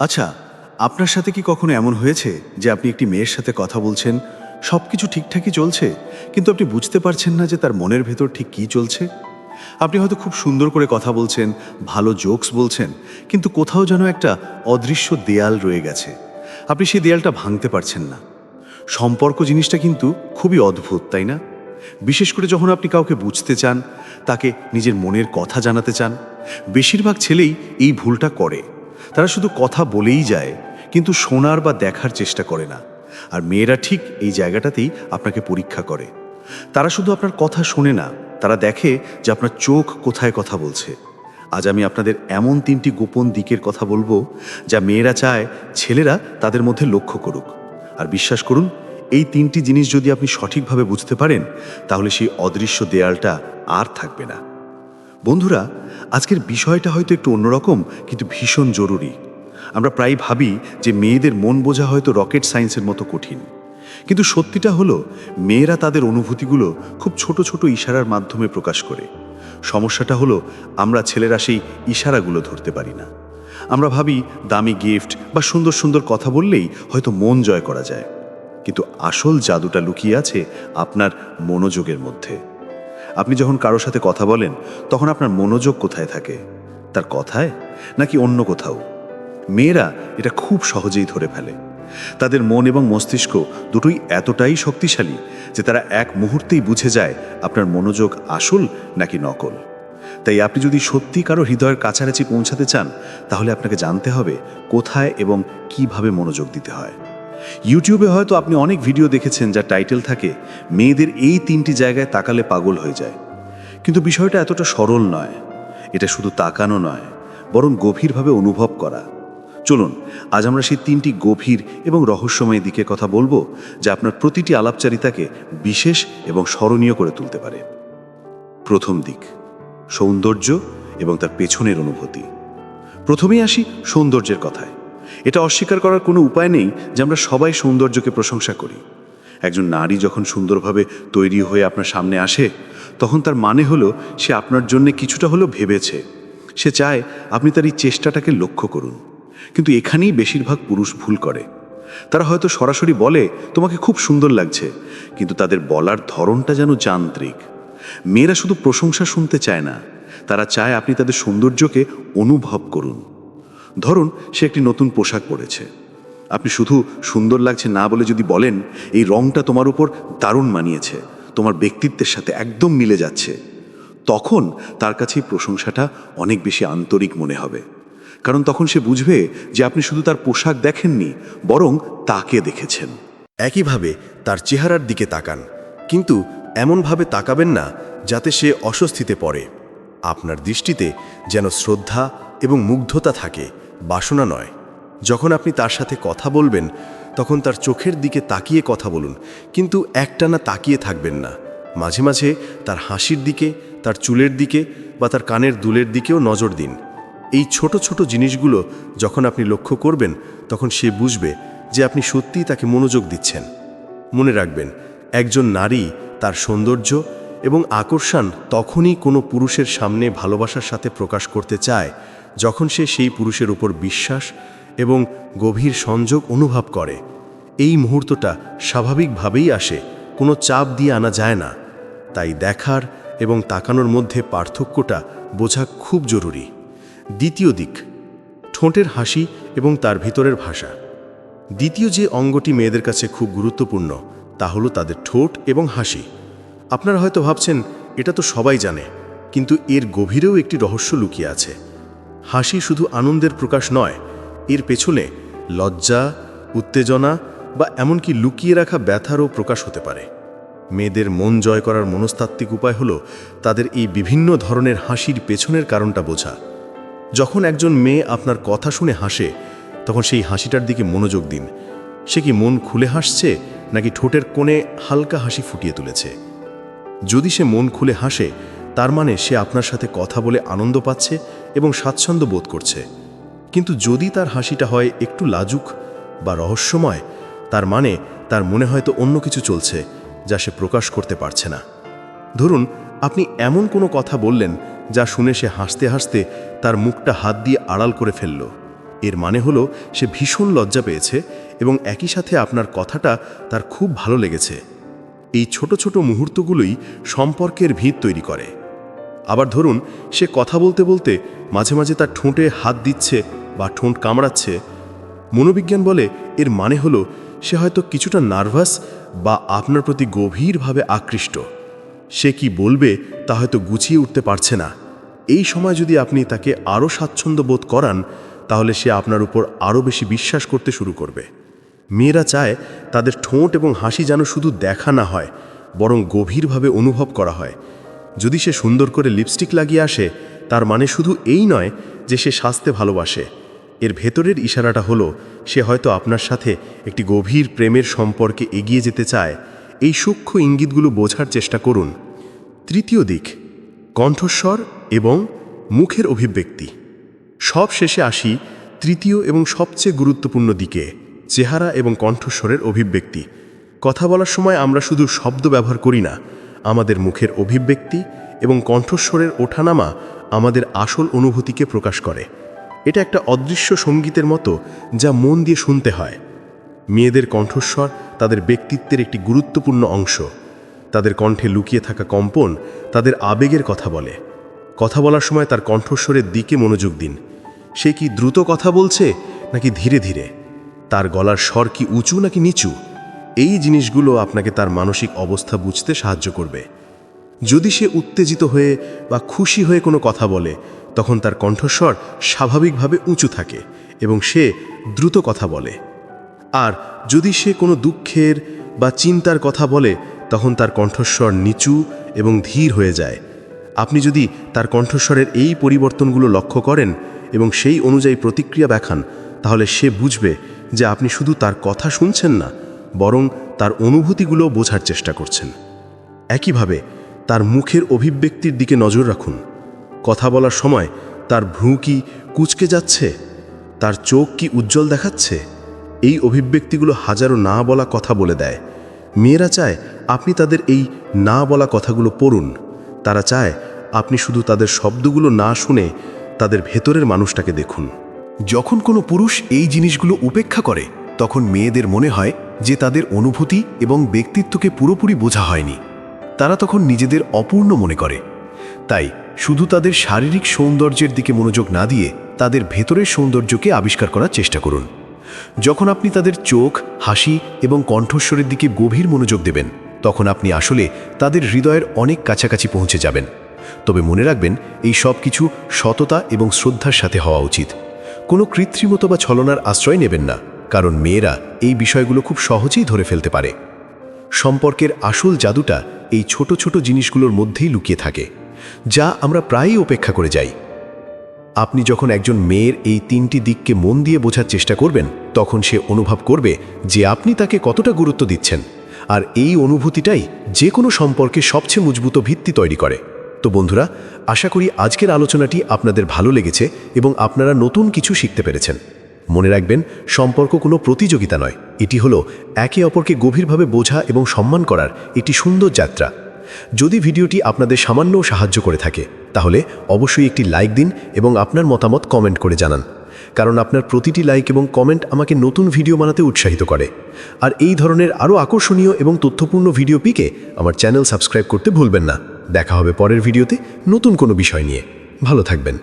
আচ্ছা আপনার সাথে কি কখনো এমন হয়েছে যে আপনি একটি মেয়ের সাথে কথা বলছেন সব কিছু ঠিকঠাকই চলছে, কিন্তু আপনি বুঝতে পারছেন না যে তার মনের ভেতর ঠিক কী চলছে? আপনি হয়তো খুব সুন্দর করে কথা বলছেন, ভালো জোকস বলছেন, কিন্তু কোথাও যেন একটা অদৃশ্য দেয়াল রয়ে গেছে। আপনি সেই দেয়ালটা ভাঙতে পারছেন না। সম্পর্ক জিনিসটা কিন্তু খুবই অদ্ভুত, তাই না? বিশেষ করে যখন আপনি কাউকে বুঝতে চান, তাকে নিজের মনের কথা জানাতে চান, বেশিরভাগ ছেলেই এই ভুলটা করে। তারা শুধু কথা বলেই যায়, কিন্তু শোনার বা দেখার চেষ্টা করে না। আর মেয়েরা ঠিক এই জায়গাটাতেই আপনাকে পরীক্ষা করে। তারা শুধু আপনার কথা শোনে না, তারা দেখে যে আপনার চোখ কোথায় কথা বলছে। আজ আমি আপনাদের এমন তিনটি গোপন দিকের কথা বলব, যা মেয়েরা চায় ছেলেরা তাদের মধ্যে লক্ষ্য করুক। আর বিশ্বাস করুন, এই তিনটি জিনিস যদি আপনি সঠিকভাবে বুঝতে পারেন, তাহলে সেই অদৃশ্য দেয়ালটা আর থাকবে না। বন্ধুরা আজকের বিষয়টা হয়তো একটু অন্যরকম, কিন্তু ভীষণ জরুরি। আমরা প্রায় ভাবি যে মেয়েদের মন বোঝা হয়তো রকেট সায়েন্সের মতো কঠিন। কিন্তু সত্যিটা হলো, মেয়েরা তাদের অনুভূতিগুলো খুব ছোট ছোট ইশারার মাধ্যমে প্রকাশ করে। সমস্যাটা হলো, আমরা ছেলেরা সেই ইশারাগুলো ধরতে পারি না। আমরা ভাবি দামি গিফট বা সুন্দর সুন্দর কথা বললেই হয়তো মন জয় করা যায়। কিন্তু আসল জাদুটা লুকিয়ে আছে আপনার মনোযোগের মধ্যে। আপনি যখন কারোর সাথে কথা বলেন, তখন আপনার মনোযোগ কোথায় থাকে? তার কথায়? নাকি অন্য কোথাও? মেয়েরা এটা খুব সহজেই ধরে ফেলে। তাদের মন এবং মস্তিষ্ক দুটোই এতটাই শক্তিশালী যে তারা এক মুহূর্তেই বুঝে যায় আপনার মনোযোগ আসল নাকি নকল। তাই আপনি যদি সত্যি কারও হৃদয়ের কাছাকাছি পৌঁছাতে চান, তাহলে আপনাকে জানতে হবে কোথায় এবং কীভাবে মনোযোগ দিতে হয়। ইউটিউবে হয়তো আপনি অনেক ভিডিও দেখেছেন যা টাইটেল থাকে, মেয়েদের এই তিনটি জায়গায় তাকালে পাগল হয়ে যায়। কিন্তু বিষয়টা এতটা সরল নয়। এটা শুধু তাকানো নয়, বরং গভীরভাবে অনুভব করা। চলুন, আজ আমরা সেই তিনটি গভীর এবং রহস্যময় দিকে কথা বলব, যা আপনার প্রতিটি আলাপচারিতাকে বিশেষ এবং স্মরণীয় করে তুলতে পারে। প্রথম দিক, সৌন্দর্য এবং তার পেছনের অনুভূতি। প্রথমেই আসি সৌন্দর্যের কথায়। এটা অস্বীকার করার কোনো উপায় নেই যে আমরা সবাই সৌন্দর্যকে প্রশংসা করি। একজন নারী যখন সুন্দরভাবে তৈরি হয়ে আপনার সামনে আসে, তখন তার মানে হলো সে আপনার জন্য কিছুটা হলো ভেবেছে। সে চায় আপনি তার এই চেষ্টাটাকে লক্ষ্য করুন। কিন্তু এখানেই বেশিরভাগ পুরুষ ভুল করে। তারা হয়তো সরাসরি বলে, তোমাকে খুব সুন্দর লাগছে। কিন্তু তাদের বলার ধরনটা যেন যান্ত্রিক। মেয়েরা শুধু প্রশংসা শুনতে চায় না, তারা চায় আপনি তাদের সৌন্দর্যকে অনুভব করুন। ধরুন, সে একটি নতুন পোশাক পরেছে। আপনি শুধু সুন্দর লাগছে না বলে যদি বলেন, এই রংটা তোমার উপর দারুণ মানিয়েছে, তোমার ব্যক্তিত্বের সাথে একদম মিলে যাচ্ছে। তখন তার কাছে প্রশংসাটা অনেক বেশি আন্তরিক মনে হবে। কারণ তখন সে বুঝবে যে আপনি শুধু তার পোশাক দেখেননি, বরং তাকে দেখেছেন। একইভাবে তার চেহারার দিকে তাকান, কিন্তু এমনভাবে তাকাবেন না যাতে সে অস্বস্তিতে পড়ে। আপনার দৃষ্টিতে যেন শ্রদ্ধা এবং মুগ্ধতা থাকে বাসনা নয়। যখন আপনি তার সাথে কথা বলবেন, তখন তার চোখের দিকে তাকিয়ে কথা বলুন, কিন্তু একটানা তাকিয়ে থাকবেন না। মাঝে মাঝে তার হাসির দিকে, তার চুলের দিকে বা তার কানের দুলের দিকেও নজর দিন। এই ছোট ছোট জিনিসগুলো যখন আপনি লক্ষ্য করবেন, তখন সে বুঝবে যে আপনি সত্যিই তাকে মনোযোগ দিচ্ছেন। মনে রাখবেন, একজন নারী তার সৌন্দর্য এবং আকর্ষণ তখনই কোনো পুরুষের সামনে ভালোবাসার সাথে প্রকাশ করতে চায় যখন সে সেই পুরুষের উপর বিশ্বাস এবং গভীর সংযোগ অনুভব করে, এই মুহূর্তটা স্বাভাবিকভাবেই আসে, কোনো চাপ দিয়ে আনা যায় না। তাই দেখার এবং তাকানোর মধ্যে পার্থক্যটা বোঝা খুব জরুরি। দ্বিতীয় দিক, ঠোঁটের হাসি এবং তার ভিতরের ভাষা। দ্বিতীয় যে অঙ্গটি মেয়েদের কাছে খুব গুরুত্বপূর্ণ, তা হলো তাদের ঠোঁট এবং হাসি। আপনারা হয়তো ভাবছেন, এটা তো সবাই জানে, কিন্তু এর গভীরেও একটি রহস্য লুকিয়ে আছে। হাসি শুধু আনন্দের প্রকাশ নয়, এর পেছনে লজ্জা, উত্তেজনা বা এমনকি লুকিয়ে রাখা ব্যথারও প্রকাশ হতে পারে। মেয়েদের মন জয় করার মনস্তাত্ত্বিক উপায় হলো তাদের এই বিভিন্ন ধরনের হাসির পেছনের কারণটা বোঝা। যখন একজন মেয়ে আপনার কথা শুনে হাসে, তখন সেই হাসিটার দিকে মনোযোগ দিন। সে কি মন খুলে হাসছে, নাকি ঠোঁটের কোণে হালকা হাসি ফুটিয়ে তুলেছে? যদি সে মন খুলে হাসে, তার মানে সে আপনার সাথে কথা বলে আনন্দ পাচ্ছে এবং স্বাচ্ছন্দ্য বোধ করছে। কিন্তু যদি তার হাসিটা হয় একটু লাজুক বা রহস্যময়, তার মানে তার মনে হয়তো অন্য কিছু চলছে যা সে প্রকাশ করতে পারছে না। ধরুন, আপনি এমন কোনো কথা বললেন যা শুনে সে হাসতে হাসতে তার মুখটা হাত দিয়ে আড়াল করে ফেলল। এর মানে হলো সে ভীষণ লজ্জা পেয়েছে এবং একই সাথে আপনার কথাটা তার খুব ভালো লেগেছে। এই ছোট ছোট মুহূর্তগুলোই সম্পর্কের ভিত তৈরি করে। আবার ধরুন, সে কথা বলতে বলতে মাঝে মাঝে তার ঠোঁটে হাত দিচ্ছে বা ঠোঁট কামড়াচ্ছে। মনোবিজ্ঞান বলে এর মানে হলো, সে হয়তো কিছুটা নার্ভাস বা আপনার প্রতি গভীরভাবে আকৃষ্ট। সে কি বলবে তা হয়তো গুছিয়ে উঠতে পারছে না। এই সময় যদি আপনি তাকে আরও স্বাচ্ছন্দ্য বোধ করান, তাহলে সে আপনার উপর আরও বেশি বিশ্বাস করতে শুরু করবে। মেয়েরা চায় তাদের ঠোঁট এবং হাসি যেন শুধু দেখা না হয়, বরং গভীরভাবে অনুভব করা হয়। যদি সে সুন্দর করে লিপস্টিক লাগিয়ে আসে, তার মানে শুধু এই নয় যে সে সাজতে ভালোবাসে। এর ভেতরের ইশারাটা হলো, সে হয়তো আপনার সাথে একটি গভীর প্রেমের সম্পর্কে এগিয়ে যেতে চায়। এই সূক্ষ্ম ইঙ্গিতগুলো বোঝার চেষ্টা করুন। তৃতীয় দিক, কণ্ঠস্বর এবং মুখের অভিব্যক্তি। সব শেষে আসি তৃতীয় এবং সবচেয়ে গুরুত্বপূর্ণ দিকে, চেহারা এবং কণ্ঠস্বরের অভিব্যক্তি। কথা বলার সময় আমরা শুধু শব্দ ব্যবহার করি না আমাদের মুখের অভিব্যক্তি এবং কণ্ঠস্বরের ওঠানামা আমাদের আসল অনুভূতিকে প্রকাশ করে। এটা একটা অদৃশ্য সঙ্গীতের মতো যা মন দিয়ে শুনতে হয়। মেয়েদের কণ্ঠস্বর তাদের ব্যক্তিত্বের একটি গুরুত্বপূর্ণ অংশ। তাদের কণ্ঠে লুকিয়ে থাকা কম্পন তাদের আবেগের কথা বলে। কথা বলার সময় তার কণ্ঠস্বরের দিকে মনোযোগ দিন। সে কি দ্রুত কথা বলছে নাকি ধীরে ধীরে? তার গলার স্বর কি উঁচু নাকি নিচু? এই জিনিসগুলো আপনাকে তার মানসিক অবস্থা বুঝতে সাহায্য করবে। যদি সে উত্তেজিত হয়ে বা খুশি হয়ে কোনো কথা বলে, তখন তার কণ্ঠস্বর স্বাভাবিকভাবে উঁচু থাকে এবং সে দ্রুত কথা বলে। আর যদি সে কোনো দুঃখের বা চিন্তার কথা বলে, তখন তার কণ্ঠস্বর নিচু এবং ধীর হয়ে যায়। আপনি যদি তার কণ্ঠস্বরের এই পরিবর্তনগুলো লক্ষ্য করেন এবং সেই অনুযায়ী প্রতিক্রিয়া দেখান, তাহলে সে বুঝবে যে আপনি শুধু তার কথা শুনছেন না বরং তার অনুভূতিগুলো বোঝার চেষ্টা করছেন। একইভাবে তার মুখের অভিব্যক্তির দিকে নজর রাখুন। কথা বলার সময় তার ভ্রু কি কুচকে যাচ্ছে? তার চোখ কি উজ্জ্বল দেখাচ্ছে? এই অভিব্যক্তিগুলো হাজারো না বলা কথা বলে দেয়। মেয়েরা চায় আপনি তাদের এই না বলা কথাগুলো পড়ুন। তারা চায় আপনি শুধু তাদের শব্দগুলো না শুনে তাদের ভেতরের মানুষটাকে দেখুন। যখন কোনো পুরুষ এই জিনিসগুলো উপেক্ষা করে, তখন মেয়েদের মনে হয় যে তাদের অনুভূতি এবং ব্যক্তিত্বকে পুরোপুরি বোঝা হয়নি। তারা তখন নিজেদের অপূর্ণ মনে করে। তাই শুধু তাদের শারীরিক সৌন্দর্যের দিকে মনোযোগ না দিয়ে তাদের ভেতরের সৌন্দর্যকে আবিষ্কার করার চেষ্টা করুন। যখন আপনি তাদের চোখ, হাসি এবং কণ্ঠস্বরের দিকে গভীর মনোযোগ দেবেন, তখন আপনি আসলে তাদের হৃদয়ের অনেক কাছাকাছি পৌঁছে যাবেন। তবে মনে রাখবেন, এই সব কিছু সততা এবং শ্রদ্ধার সাথে হওয়া উচিত। কোনো কৃত্রিমতা বা ছলনার আশ্রয় নেবেন না। কারণ মেয়েরা এই বিষয়গুলো খুব সহজেই ধরে ফেলতে পারে। সম্পর্কের আসল জাদুটা এই ছোট ছোট জিনিসগুলোর মধ্যেই লুকিয়ে থাকে, যা আমরা প্রায়ই উপেক্ষা করে যাই। আপনি যখন একজন মেয়ের এই তিনটি দিককে মন দিয়ে বোঝার চেষ্টা করবেন, তখন সে অনুভব করবে যে আপনি তাকে কতটা গুরুত্ব দিচ্ছেন, আর এই অনুভূতিটাই যে কোনো সম্পর্কে সবচেয়ে মজবুত ভিত্তি তৈরি করে। তো বন্ধুরা, আশা করি আজকের আলোচনাটি আপনাদের ভালো লেগেছে এবং আপনারা নতুন কিছু শিখতে পেরেছেন। মনে রাখবেন, সম্পর্ক কোনো প্রতিযোগিতা নয়। এটি হলো একে অপরকে গভীরভাবে বোঝা এবং সম্মান করার একটি সুন্দর যাত্রা। যদি ভিডিওটি আপনাদের সামান্য সাহায্য করে থাকে, তাহলে অবশ্যই একটি লাইক দিন এবং আপনার মতামত কমেন্ট করে জানান। কারণ আপনার প্রতিটি লাইক এবং কমেন্ট আমাকে নতুন ভিডিও বানাতে উৎসাহিত করে। আর এই ধরনের আরও আকর্ষণীয় এবং তথ্যপূর্ণ ভিডিও পিকে আমার চ্যানেল সাবস্ক্রাইব করতে ভুলবেন না। দেখা হবে পরের ভিডিওতে নতুন কোনো বিষয় নিয়ে। ভালো থাকবেন।